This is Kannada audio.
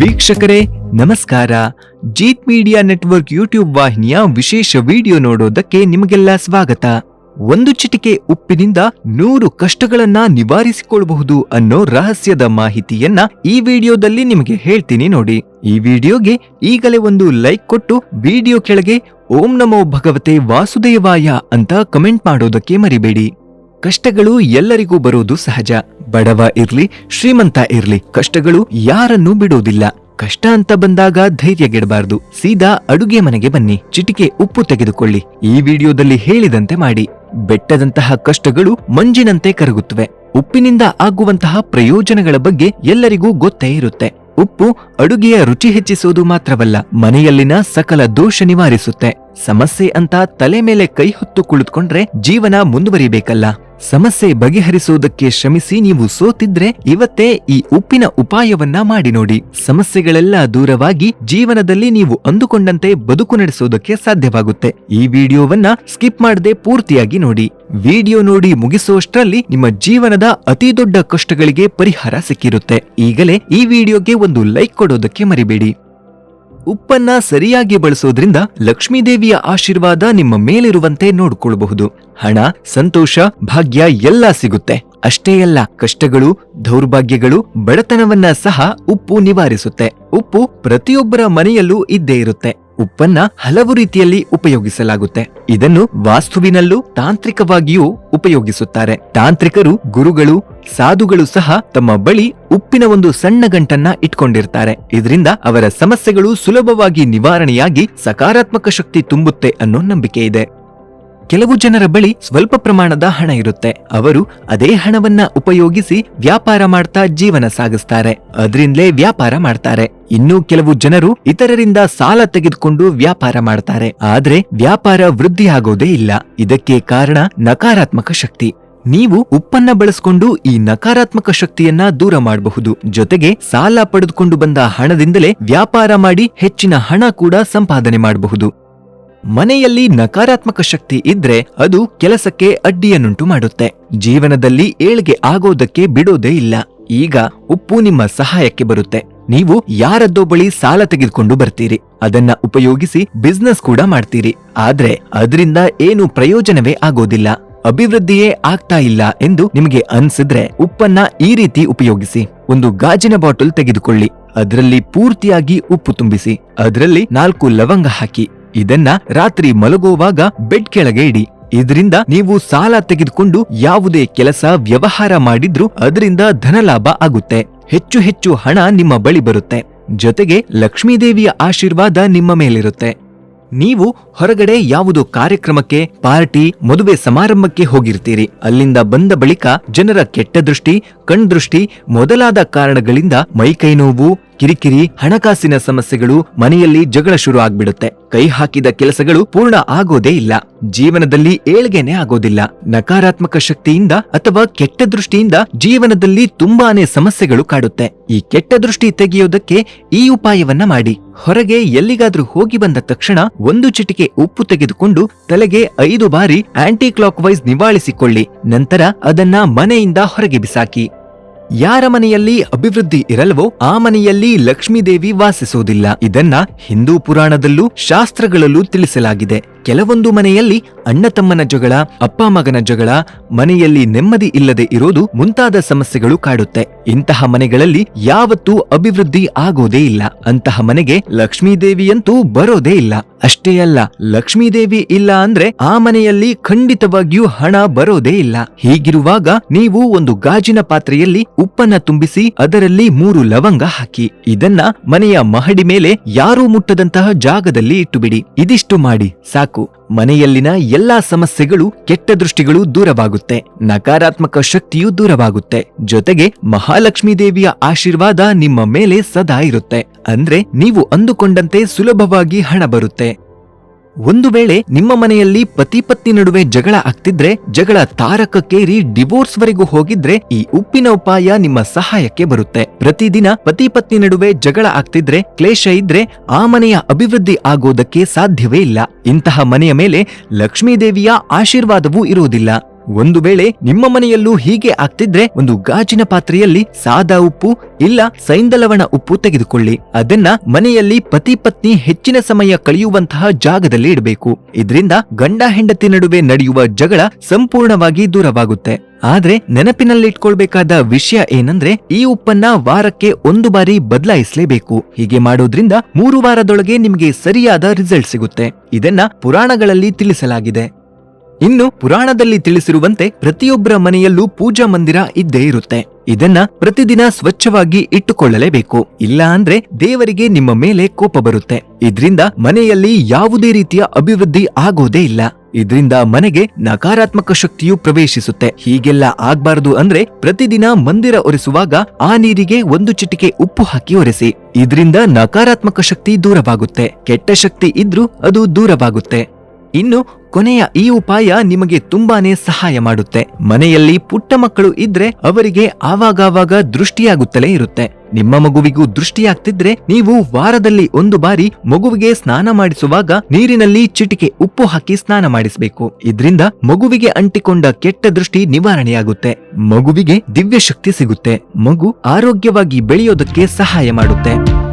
ವೀಕ್ಷಕರೇ, ನಮಸ್ಕಾರ. ಜೀತ್ ಮೀಡಿಯಾ ನೆಟ್ವರ್ಕ್ ಯೂಟ್ಯೂಬ್ ವಾಹಿನಿಯ ವಿಶೇಷ ವಿಡಿಯೋ ನೋಡೋದಕ್ಕೆ ನಿಮಗೆಲ್ಲ ಸ್ವಾಗತ. ಒಂದು ಚಿಟಿಕೆ ಉಪ್ಪಿನಿಂದ ನೂರು ಕಷ್ಟಗಳನ್ನ ನಿವಾರಿಸಿಕೊಳ್ಳಬಹುದು ಅನ್ನೋ ರಹಸ್ಯದ ಮಾಹಿತಿಯನ್ನ ಈ ವಿಡಿಯೋದಲ್ಲಿ ನಿಮಗೆ ಹೇಳ್ತೀನಿ ನೋಡಿ. ಈ ವಿಡಿಯೋಗೆ ಈಗಲೇ ಒಂದು ಲೈಕ್ ಕೊಟ್ಟು ವಿಡಿಯೋ ಕೆಳಗೆ ಓಂ ನಮೋ ಭಗವತೆ ವಾಸುದೇವಾಯ ಅಂತ ಕಮೆಂಟ್ ಮಾಡೋದಕ್ಕೆ ಮರಿಬೇಡಿ. ಕಷ್ಟಗಳು ಎಲ್ಲರಿಗೂ ಬರುವುದು ಸಹಜ. ಬಡವ ಇರ್ಲಿ, ಶ್ರೀಮಂತ ಇರ್ಲಿ, ಕಷ್ಟಗಳು ಯಾರನ್ನೂ ಬಿಡೋದಿಲ್ಲ ಕಷ್ಟ ಅಂತ ಬಂದಾಗ ಧೈರ್ಯಗೆಡಬಾರ್ದು ಸೀದಾ ಅಡುಗೆ ಮನೆಗೆ ಬನ್ನಿ. ಚಿಟಿಕೆ ಉಪ್ಪು ತೆಗೆದುಕೊಳ್ಳಿ. ಈ ವಿಡಿಯೋದಲ್ಲಿ ಹೇಳಿದಂತೆ ಮಾಡಿ. ಬೆಟ್ಟದಂತಹ ಕಷ್ಟಗಳು ಮಂಜಿನಂತೆ ಕರಗುತ್ತವೆ. ಉಪ್ಪಿನಿಂದ ಆಗುವಂತಹ ಪ್ರಯೋಜನಗಳ ಬಗ್ಗೆ ಎಲ್ಲರಿಗೂ ಗೊತ್ತೇ ಇರುತ್ತೆ. ಉಪ್ಪು ಅಡುಗೆಯ ರುಚಿ ಹೆಚ್ಚಿಸೋದು ಮಾತ್ರವಲ್ಲ, ಮನೆಯಲ್ಲಿನ ಸಕಲ ದೋಷ ನಿವಾರಿಸುತ್ತೆ. ಸಮಸ್ಯೆ ಅಂತ ತಲೆ ಮೇಲೆ ಕೈ ಹೊತ್ತು ಕುಳಿತುಕೊಂಡ್ರೆ ಜೀವನ ಮುಂದುವರಿಬೇಕಲ್ಲ. ಸಮಸ್ಯೆ ಬಗೆಹರಿಸುವುದಕ್ಕೆ ಶ್ರಮಿಸಿ ನೀವು ಸೋತಿದ್ರೆ ಇವತ್ತೇ ಈ ಉಪ್ಪಿನ ಉಪಾಯವನ್ನ ಮಾಡಿ ನೋಡಿ. ಸಮಸ್ಯೆಗಳೆಲ್ಲ ದೂರವಾಗಿ ಜೀವನದಲ್ಲಿ ನೀವು ಅಂದುಕೊಂಡಂತೆ ಬದುಕು ನಡೆಸೋದಕ್ಕೆ ಸಾಧ್ಯವಾಗುತ್ತೆ. ಈ ವಿಡಿಯೋವನ್ನ ಸ್ಕಿಪ್ ಮಾಡದೆ ಪೂರ್ತಿಯಾಗಿ ನೋಡಿ. ವಿಡಿಯೋ ನೋಡಿ ಮುಗಿಸುವಷ್ಟರಲ್ಲಿ ನಿಮ್ಮ ಜೀವನದ ಅತಿ ದೊಡ್ಡ ಕಷ್ಟಗಳಿಗೆ ಪರಿಹಾರ ಸಿಕ್ಕಿರುತ್ತೆ. ಈಗಲೇ ಈ ವಿಡಿಯೋಗೆ ಒಂದು ಲೈಕ್ ಕೊಡೋದಕ್ಕೆ ಮರಿಬೇಡಿ. ಉಪ್ಪನ್ನ ಸರಿಯಾಗಿ ಬಳಸೋದ್ರಿಂದ ಲಕ್ಷ್ಮೀದೇವಿಯ ಆಶೀರ್ವಾದ ನಿಮ್ಮ ಮೇಲಿರುವಂತೆ ನೋಡಿಕೊಳ್ಳಬಹುದು ಹಣ ಸಂತೋಷ ಭಾಗ್ಯ ಎಲ್ಲ ಸಿಗುತ್ತೆ. ಅಷ್ಟೇ ಅಲ್ಲ, ಕಷ್ಟಗಳು, ದೌರ್ಭಾಗ್ಯಗಳು, ಬಡತನವನ್ನ ಸಹ ಉಪ್ಪು ನಿವಾರಿಸುತ್ತೆ. ಉಪ್ಪು ಪ್ರತಿಯೊಬ್ಬರ ಮನೆಯಲ್ಲೂ ಇದ್ದೇ ಇರುತ್ತೆ. ಉಪ್ಪನ್ನ ಹಲವು ರೀತಿಯಲ್ಲಿ ಉಪಯೋಗಿಸಲಾಗುತ್ತೆ. ಇದನ್ನು ವಾಸ್ತುವಿನಲ್ಲೂ ತಾಂತ್ರಿಕವಾಗಿಯೂ ಉಪಯೋಗಿಸುತ್ತಾರೆ. ತಾಂತ್ರಿಕರು, ಗುರುಗಳು, ಸಾಧುಗಳು ಸಹ ತಮ್ಮ ಬಳಿ ಉಪ್ಪಿನ ಒಂದು ಸಣ್ಣ ಗಂಟನ್ನ ಇಟ್ಕೊಂಡಿರ್ತಾರೆ. ಇದರಿಂದ ಅವರ ಸಮಸ್ಯೆಗಳು ಸುಲಭವಾಗಿ ನಿವಾರಣೆಯಾಗಿ ಸಕಾರಾತ್ಮಕ ಶಕ್ತಿ ತುಂಬುತ್ತೆ ಅನ್ನೋ ನಂಬಿಕೆ ಇದೆ. ಕೆಲವು ಜನರ ಬಳಿ ಸ್ವಲ್ಪ ಪ್ರಮಾಣದ ಹಣ ಇರುತ್ತೆ. ಅವರು ಅದೇ ಹಣವನ್ನ ಉಪಯೋಗಿಸಿ ವ್ಯಾಪಾರ ಮಾಡ್ತಾ ಜೀವನ ಸಾಗಿಸ್ತಾರೆ. ಅದರಿಂದಲೇ ವ್ಯಾಪಾರ ಮಾಡ್ತಾರೆ. ಇನ್ನು ಕೆಲವು ಜನರು ಇತರರಿಂದ ಸಾಲ ತೆಗೆದುಕೊಂಡು ವ್ಯಾಪಾರ ಮಾಡ್ತಾರೆ. ಆದ್ರೆ ವ್ಯಾಪಾರ ವೃದ್ಧಿಯಾಗೋದೇ ಇಲ್ಲ. ಇದಕ್ಕೆ ಕಾರಣ ನಕಾರಾತ್ಮಕ ಶಕ್ತಿ. ನೀವು ಉಪ್ಪನ್ನ ಬಳಸಿಕೊಂಡು ಈ ನಕಾರಾತ್ಮಕ ಶಕ್ತಿಯನ್ನ ದೂರ ಮಾಡಬಹುದು. ಜೊತೆಗೆ ಸಾಲ ಪಡೆದುಕೊಂಡು ಬಂದ ಹಣದಿಂದಲೇ ವ್ಯಾಪಾರ ಮಾಡಿ ಹೆಚ್ಚಿನ ಹಣ ಕೂಡ ಸಂಪಾದನೆ ಮಾಡಬಹುದು. ಮನೆಯಲ್ಲಿ ನಕಾರಾತ್ಮಕ ಶಕ್ತಿ ಇದ್ರೆ ಅದು ಕೆಲಸಕ್ಕೆ ಅಡ್ಡಿಯನ್ನುಂಟು ಮಾಡುತ್ತೆ. ಜೀವನದಲ್ಲಿ ಏಳ್ಗೆ ಆಗೋದಕ್ಕೆ ಬಿಡೋದೇ ಇಲ್ಲ. ಈಗ ಉಪ್ಪು ನಿಮ್ಮ ಸಹಾಯಕ್ಕೆ ಬರುತ್ತೆ. ನೀವು ಯಾರದ್ದೋ ಬಳಿ ಸಾಲ ತೆಗೆದುಕೊಂಡು ಬರ್ತೀರಿ. ಅದನ್ನ ಉಪಯೋಗಿಸಿ ಬಿಸ್ನೆಸ್ ಕೂಡ ಮಾಡ್ತೀರಿ. ಆದ್ರೆ ಅದರಿಂದ ಏನು ಪ್ರಯೋಜನವೇ ಆಗೋದಿಲ್ಲ. ಅಭಿವೃದ್ಧಿಯೇ ಆಗ್ತಾ ಇಲ್ಲ ಎಂದು ನಿಮಗೆ ಅನ್ಸಿದ್ರೆ ಉಪ್ಪನ್ನ ಈ ರೀತಿ ಉಪಯೋಗಿಸಿ. ಒಂದು ಗಾಜಿನ ಬಾಟಲ್ ತೆಗೆದುಕೊಳ್ಳಿ. ಅದರಲ್ಲಿ ಪೂರ್ತಿಯಾಗಿ ಉಪ್ಪು ತುಂಬಿಸಿ. ಅದರಲ್ಲಿ ನಾಲ್ಕು ಲವಂಗ ಹಾಕಿ. ಇದನ್ನ ರಾತ್ರಿ ಮಲಗುವಾಗ ಬೆಡ್ ಕೆಳಗೆ ಇಡಿ. ಇದರಿಂದ ನೀವು ಸಾಲ ತೆಗೆದುಕೊಂಡು ಯಾವುದೇ ಕೆಲಸ, ವ್ಯವಹಾರ ಮಾಡಿದ್ರೂ ಅದರಿಂದ ಧನಲಾಭ ಆಗುತ್ತೆ. ಹೆಚ್ಚು ಹೆಚ್ಚು ಹಣ ನಿಮ್ಮ ಬಳಿ ಬರುತ್ತೆ. ಜೊತೆಗೆ ಲಕ್ಷ್ಮೀದೇವಿಯ ಆಶೀರ್ವಾದ ನಿಮ್ಮ ಮೇಲಿರುತ್ತೆ. ನೀವು ಹೊರಗಡೆ ಯಾವುದೋ ಕಾರ್ಯಕ್ರಮಕ್ಕೆ, ಪಾರ್ಟಿ, ಮದುವೆ ಸಮಾರಂಭಕ್ಕೆ ಹೋಗಿರ್ತೀರಿ. ಅಲ್ಲಿಂದ ಬಂದ ಬಳಿಕ ಜನರ ಕೆಟ್ಟ ದೃಷ್ಟಿ, ಕಣ್ದೃಷ್ಟಿ ಮೊದಲಾದ ಕಾರಣಗಳಿಂದ ಮೈಕೈ ನೋವು ಕಿರಿಕಿರಿ, ಹಣಕಾಸಿನ ಸಮಸ್ಯೆಗಳು ಮನೆಯಲ್ಲಿ ಜಗಳ ಶುರು ಆಗ್ಬಿಡುತ್ತೆ. ಕೈ ಹಾಕಿದ ಕೆಲಸಗಳು ಪೂರ್ಣ ಆಗೋದೇ ಇಲ್ಲ. ಜೀವನದಲ್ಲಿ ಏಳ್ಗೆನೆ ಆಗೋದಿಲ್ಲ. ನಕಾರಾತ್ಮಕ ಶಕ್ತಿಯಿಂದ ಅಥವಾ ಕೆಟ್ಟ ದೃಷ್ಟಿಯಿಂದ ಜೀವನದಲ್ಲಿ ತುಂಬಾನೇ ಸಮಸ್ಯೆಗಳು ಕಾಡುತ್ತೆ. ಈ ಕೆಟ್ಟ ದೃಷ್ಟಿ ತೆಗೆಯೋದಕ್ಕೆ ಈ ಉಪಾಯವನ್ನ ಮಾಡಿ. ಹೊರಗೆ ಎಲ್ಲಿಗಾದ್ರೂ ಹೋಗಿ ಬಂದ ತಕ್ಷಣ ಒಂದು ಚಿಟಿಕೆ ಉಪ್ಪು ತೆಗೆದುಕೊಂಡು ತಲೆಗೆ ಐದು ಬಾರಿ ಆಂಟಿ ಕ್ಲಾಕ್ ವೈಸ್ ನಿವಾಳಿಸಿಕೊಳ್ಳಿ. ನಂತರ ಅದನ್ನ ಮನೆಯಿಂದ ಹೊರಗೆ ಬಿಸಾಕಿ. ಯಾರ ಮನೆಯಲ್ಲಿ ಅಭಿವೃದ್ಧಿ ಇರಲ್ವೋ ಆ ಮನೆಯಲ್ಲಿ ಲಕ್ಷ್ಮೀದೇವಿ ವಾಸಿಸುವುದಿಲ್ಲ. ಇದನ್ನ ಹಿಂದೂ ಪುರಾಣದಲ್ಲೂ ಶಾಸ್ತ್ರಗಳಲ್ಲೂ ತಿಳಿಸಲಾಗಿದೆ. ಕೆಲವೊಂದು ಮನೆಯಲ್ಲಿ ಅಣ್ಣ ತಮ್ಮನ ಜಗಳ, ಅಪ್ಪ ಮಗನ ಜಗಳ, ಮನೆಯಲ್ಲಿ ನೆಮ್ಮದಿ ಇಲ್ಲದೆ ಇರೋದು ಮುಂತಾದ ಸಮಸ್ಯೆಗಳು ಕಾಡುತ್ತೆ. ಇಂತಹ ಮನೆಗಳಲ್ಲಿ ಯಾವತ್ತೂ ಅಭಿವೃದ್ಧಿ ಆಗೋದೇ ಇಲ್ಲ. ಅಂತಹ ಮನೆಗೆ ಲಕ್ಷ್ಮೀದೇವಿಯಂತೂ ಬರೋದೇ ಇಲ್ಲ. ಅಷ್ಟೇ ಅಲ್ಲ, ಲಕ್ಷ್ಮೀದೇವಿ ಇಲ್ಲ ಅಂದ್ರೆ ಆ ಮನೆಯಲ್ಲಿ ಖಂಡಿತವಾಗಿಯೂ ಹಣ ಬರೋದೇ ಇಲ್ಲ. ಹೀಗಿರುವಾಗ ನೀವು ಒಂದು ಗಾಜಿನ ಪಾತ್ರೆಯಲ್ಲಿ ಉಪ್ಪನ್ನ ತುಂಬಿಸಿ ಅದರಲ್ಲಿ ಮೂರು ಲವಂಗ ಹಾಕಿ. ಇದನ್ನ ಮನೆಯ ಮಹಡಿ ಮೇಲೆ ಯಾರೂ ಮುಟ್ಟದಂತಹ ಜಾಗದಲ್ಲಿ ಇಟ್ಟುಬಿಡಿ ಇದಿಷ್ಟು ಮಾಡಿ ಸಾಕು ಮನೆಯಲ್ಲಿನ ಎಲ್ಲಾ ಸಮಸ್ಯೆಗಳು, ಕೆಟ್ಟ ದೃಷ್ಟಿಗಳು ದೂರವಾಗುತ್ತೆ. ನಕಾರಾತ್ಮಕ ಶಕ್ತಿಯೂ ದೂರವಾಗುತ್ತೆ. ಜೊತೆಗೆ ಮಹಾಲಕ್ಷ್ಮೀ ದೇವಿಯ ಆಶೀರ್ವಾದ ನಿಮ್ಮ ಮೇಲೆ ಸದಾ ಇರುತ್ತೆ. ಅಂದ್ರೆ ನೀವು ಅಂದುಕೊಂಡಂತೆ ಸುಲಭವಾಗಿ ಹಣ ಬರುತ್ತೆ. ಒಂದು ವೇಳೆ ನಿಮ್ಮ ಮನೆಯಲ್ಲಿ ಪತಿ ಪತ್ನಿ ನಡುವೆ ಜಗಳ ಆಗ್ತಿದ್ರೆ, ಜಗಳ ತಾರಕಕ್ಕೇರಿ ಡಿವೋರ್ಸ್ ವರೆಗೂ ಹೋಗಿದ್ರೆ ಈ ಉಪ್ಪಿನ ಉಪಾಯ ನಿಮ್ಮ ಸಹಾಯಕ್ಕೆ ಬರುತ್ತೆ. ಪ್ರತಿದಿನ ಪತಿ ಪತ್ನಿ ನಡುವೆ ಜಗಳ ಆಗ್ತಿದ್ರೆ, ಕ್ಲೇಶ ಇದ್ರೆ ಆ ಮನೆಯ ಅಭಿವೃದ್ಧಿ ಆಗೋದಕ್ಕೆ ಸಾಧ್ಯವೇ ಇಲ್ಲ. ಇಂತಹ ಮನೆಯ ಮೇಲೆ ಲಕ್ಷ್ಮೀದೇವಿಯ ಆಶೀರ್ವಾದವೂ ಇರುವುದಿಲ್ಲ. ಒಂದು ವೇಳೆ ನಿಮ್ಮ ಮನೆಯಲ್ಲೂ ಹೀಗೆ ಆಗ್ತಿದ್ರೆ ಒಂದು ಗಾಜಿನ ಪಾತ್ರೆಯಲ್ಲಿ ಸಾದಾ ಉಪ್ಪು ಇಲ್ಲ ಸೈಂದಲವಣ ಉಪ್ಪು ತೆಗೆದುಕೊಳ್ಳಿ. ಅದನ್ನ ಮನೆಯಲ್ಲಿ ಪತಿ ಪತ್ನಿ ಹೆಚ್ಚಿನ ಸಮಯ ಕಳೆಯುವಂತಹ ಜಾಗದಲ್ಲಿ ಇಡಬೇಕು. ಇದರಿಂದ ಗಂಡ ಹೆಂಡತಿ ನಡುವೆ ನಡೆಯುವ ಜಗಳ ಸಂಪೂರ್ಣವಾಗಿ ದೂರವಾಗುತ್ತೆ. ಆದ್ರೆ ನೆನಪಿನಲ್ಲಿಟ್ಕೊಳ್ಬೇಕಾದ ವಿಷಯ ಏನಂದ್ರೆ ಈ ಉಪ್ಪನ್ನ ವಾರಕ್ಕೆ ಒಂದು ಬಾರಿ ಬದಲಾಯಿಸಲೇಬೇಕು. ಹೀಗೆ ಮಾಡೋದ್ರಿಂದ ಮೂರು ವಾರದೊಳಗೆ ನಿಮಗೆ ಸರಿಯಾದ ರಿಸಲ್ಟ್ ಸಿಗುತ್ತೆ. ಇದನ್ನ ಪುರಾಣಗಳಲ್ಲಿ ತಿಳಿಸಲಾಗಿದೆ. ಇನ್ನು ಪುರಾಣದಲ್ಲಿ ತಿಳಿಸಿರುವಂತೆ ಪ್ರತಿಯೊಬ್ಬರ ಮನೆಯಲ್ಲೂ ಪೂಜಾ ಮಂದಿರ ಇದ್ದೇ ಇರುತ್ತೆ. ಇದನ್ನ ಪ್ರತಿದಿನ ಸ್ವಚ್ಛವಾಗಿ ಇಟ್ಟುಕೊಳ್ಳಲೇಬೇಕು. ಇಲ್ಲ ಅಂದ್ರೆ ದೇವರಿಗೆ ನಿಮ್ಮ ಮೇಲೆ ಕೋಪ ಬರುತ್ತೆ. ಇದ್ರಿಂದ ಮನೆಯಲ್ಲಿ ಯಾವುದೇ ರೀತಿಯ ಅಭಿವೃದ್ಧಿ ಆಗೋದೇ ಇಲ್ಲ. ಇದರಿಂದ ಮನೆಗೆ ನಕಾರಾತ್ಮಕ ಶಕ್ತಿಯು ಪ್ರವೇಶಿಸುತ್ತೆ. ಹೀಗೆಲ್ಲ ಆಗ್ಬಾರದು ಅಂದ್ರೆ ಪ್ರತಿದಿನ ಮಂದಿರ ಒರೆಸುವಾಗ ಆ ನೀರಿಗೆ ಒಂದು ಚಿಟಿಕೆ ಉಪ್ಪು ಹಾಕಿ ಒರೆಸಿ. ಇದರಿಂದ ನಕಾರಾತ್ಮಕ ಶಕ್ತಿ ದೂರವಾಗುತ್ತೆ. ಕೆಟ್ಟ ಶಕ್ತಿ ಇದ್ರೂ ಅದು ದೂರವಾಗುತ್ತೆ. ಇನ್ನು ಕೊನೆಯ ಈ ಉಪಾಯ ನಿಮಗೆ ತುಂಬಾನೇ ಸಹಾಯ ಮಾಡುತ್ತೆ. ಮನೆಯಲ್ಲಿ ಪುಟ್ಟ ಮಕ್ಕಳು ಇದ್ರೆ ಅವರಿಗೆ ಆವಾಗಾವಾಗ ದೃಷ್ಟಿಯಾಗುತ್ತಲೇ ಇರುತ್ತೆ. ನಿಮ್ಮ ಮಗುವಿಗೂ ದೃಷ್ಟಿಯಾಗ್ತಿದ್ರೆ ನೀವು ವಾರದಲ್ಲಿ ಒಂದು ಬಾರಿ ಮಗುವಿಗೆ ಸ್ನಾನ ಮಾಡಿಸುವಾಗ ನೀರಿನಲ್ಲಿ ಚಿಟಿಕೆ ಉಪ್ಪು ಹಾಕಿ ಸ್ನಾನ ಮಾಡಿಸಬೇಕು. ಇದರಿಂದ ಮಗುವಿಗೆ ಅಂಟಿಕೊಂಡ ಕೆಟ್ಟ ದೃಷ್ಟಿ ನಿವಾರಣೆಯಾಗುತ್ತೆ. ಮಗುವಿಗೆ ದಿವ್ಯ ಶಕ್ತಿ ಸಿಗುತ್ತೆ. ಮಗು ಆರೋಗ್ಯವಾಗಿ ಬೆಳೆಯೋದಕ್ಕೆ ಸಹಾಯ ಮಾಡುತ್ತೆ.